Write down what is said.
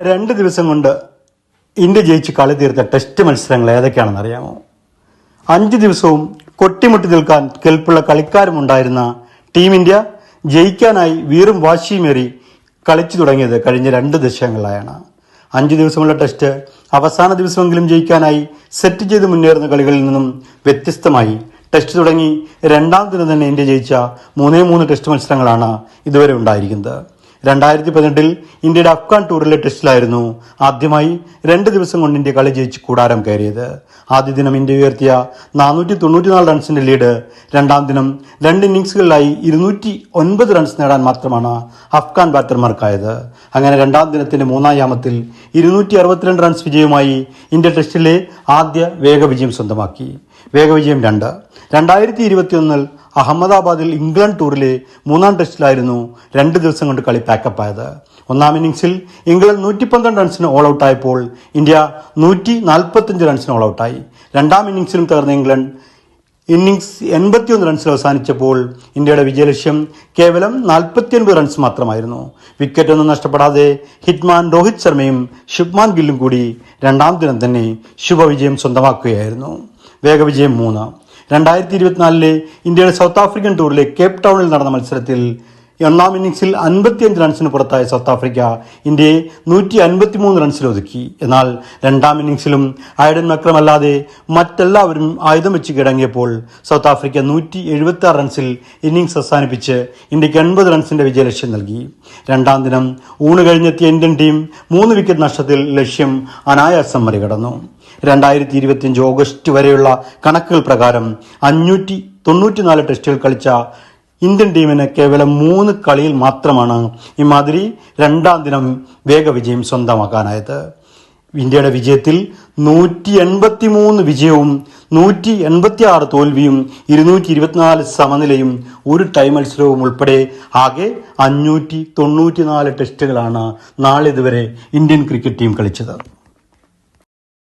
രണ്ട് ദിവസം കൊണ്ട് ഇന്ത്യ ജയിച്ച് കളി തീർത്ത ടെസ്റ്റ് മത്സരങ്ങൾ ഏതൊക്കെയാണെന്ന് അറിയാമോ? അഞ്ച് ദിവസവും കൊട്ടിമുട്ടി നിൽക്കാൻ കെൽപ്പുള്ള കളിക്കാരുമുണ്ടായിരുന്ന ടീം ഇന്ത്യ ജയിക്കാനായി വീറും വാശിയുമേറി കളിച്ചു തുടങ്ങിയത് കഴിഞ്ഞ രണ്ട് ദശകങ്ങളിലായാണ്. അഞ്ച് ദിവസമുള്ള ടെസ്റ്റ് അവസാന ദിവസമെങ്കിലും ജയിക്കാനായി സെറ്റ് ചെയ്ത് മുന്നേറുന്ന കളികളിൽ നിന്നും വ്യത്യസ്തമായി ടെസ്റ്റ് തുടങ്ങി രണ്ടാം ദിനം തന്നെ ഇന്ത്യ ജയിച്ച മൂന്നേ മൂന്ന് ടെസ്റ്റ് മത്സരങ്ങളാണ് ഇതുവരെ ഉണ്ടായിരിക്കുന്നത്. രണ്ടായിരത്തി പതിനെട്ടിൽ ഇന്ത്യയുടെ അഫ്ഗാൻ ടൂറിലെ ടെസ്റ്റിലായിരുന്നു ആദ്യമായി രണ്ട് ദിവസം കൊണ്ട് ഇന്ത്യ കളി ജയിച്ച് കൂടാരം കയറിയത്. ആദ്യ ദിനം ഇന്ത്യ ഉയർത്തിയ നാനൂറ്റി തൊണ്ണൂറ്റിനാല് റൺസിന്റെ ലീഡ്. രണ്ടാം ദിനം രണ്ട് ഇന്നിംഗ്സുകളിലായി ഇരുന്നൂറ്റി ഒൻപത് റൺസ് നേടാൻ മാത്രമാണ് അഫ്ഗാൻ ബാറ്റർമാർക്കായത്. അങ്ങനെ രണ്ടാം ദിനത്തിന്റെ മൂന്നാം യാമത്തിൽ ഇരുന്നൂറ്റി അറുപത്തിരണ്ട് റൺസ് വിജയവുമായി ഇന്ത്യ ടെസ്റ്റിലെ ആദ്യ വേഗവിജയം സ്വന്തമാക്കി. വേഗവിജയം രണ്ട്. രണ്ടായിരത്തി ഇരുപത്തിയൊന്നിൽ അഹമ്മദാബാദിൽ ഇംഗ്ലണ്ട് ടൂറിലെ മൂന്നാം ടെസ്റ്റിലായിരുന്നു രണ്ട് ദിവസം കൊണ്ട് കളി പാക്കപ്പായത്. ഒന്നാം ഇന്നിംഗ്സിൽ ഇംഗ്ലണ്ട് നൂറ്റി പന്ത്രണ്ട് റൺസിന് ഓൾ ഔട്ടായപ്പോൾ ഇന്ത്യ നൂറ്റി നാൽപ്പത്തഞ്ച് റൺസിന് ഓൾ ഔട്ടായി രണ്ടാം ഇന്നിംഗ്സിലും തകർന്ന ഇംഗ്ലണ്ട് ഇന്നിംഗ്സ് എൺപത്തിയൊന്ന് റൺസിൽ അവസാനിച്ചപ്പോൾ ഇന്ത്യയുടെ വിജയലക്ഷ്യം കേവലം നാൽപ്പത്തിയൊൻപത് റൺസ് മാത്രമായിരുന്നു. വിക്കറ്റൊന്നും നഷ്ടപ്പെടാതെ ഹിറ്റ്മാൻ രോഹിത് ശർമ്മയും ശുഭ്മാൻ ഗില്ലും കൂടി രണ്ടാം ദിനം തന്നെ ശുഭവിജയം സ്വന്തമാക്കുകയായിരുന്നു. വേഗവിജയം മൂന്ന്. രണ്ടായിരത്തി ഇരുപത്തിനാലിലെ ഇന്ത്യയുടെ സൗത്ത് ആഫ്രിക്കൻ ടൂറിലെ കേപ് ടൗണിൽ നടന്ന മത്സരത്തിൽ ഒന്നാം ഇന്നിംഗ്സിൽ അൻപത്തിയഞ്ച് റൺസിന് പുറത്തായ സൗത്ത് ആഫ്രിക്ക ഇന്ത്യയെ നൂറ്റി അൻപത്തിമൂന്ന് റൺസിൽ ഒതുക്കി. എന്നാൽ രണ്ടാം ഇന്നിംഗ്സിലും ഐഡൻ മക്രമല്ലാതെ മറ്റെല്ലാവരും ആയുധം വെച്ച് കിടങ്ങിയപ്പോൾ സൗത്ത് ആഫ്രിക്ക നൂറ്റി എഴുപത്തി ആറ് റൺസിൽ ഇന്നിംഗ്സ് അവസാനിപ്പിച്ച് ഇന്ത്യയ്ക്ക് എൺപത് റൺസിന്റെ വിജയലക്ഷ്യം നൽകി. രണ്ടാം ദിനം ഊണ് കഴിഞ്ഞെത്തിയ ഇന്ത്യൻ ടീം മൂന്ന് വിക്കറ്റ് നഷ്ടത്തിൽ ലക്ഷ്യം അനായാസം മറികടന്നു. രണ്ടായിരത്തി ഇരുപത്തിയഞ്ച് ഓഗസ്റ്റ് വരെയുള്ള കണക്കുകൾ പ്രകാരം അഞ്ഞൂറ്റി തൊണ്ണൂറ്റിനാല് ടെസ്റ്റുകൾ കളിച്ച ഇന്ത്യൻ ടീമിന് കേവലം മൂന്ന് കളിയിൽ മാത്രമാണ് ഇമാതിരി രണ്ടാം ദിനം വേഗവിജയം സ്വന്തമാക്കാനായത്. ഇന്ത്യയുടെ വിജയത്തിൽ നൂറ്റി എൺപത്തി മൂന്ന് വിജയവും നൂറ്റി എൺപത്തി ആറ് തോൽവിയും ഇരുന്നൂറ്റി ഇരുപത്തിനാല് സമനിലയും ഒരു ടൈം മത്സരവും ഉൾപ്പെടെ ആകെ അഞ്ഞൂറ്റി തൊണ്ണൂറ്റിനാല് ടെസ്റ്റുകളാണ് നാളിതുവരെ ഇന്ത്യൻ ക്രിക്കറ്റ് ടീം കളിച്ചത്.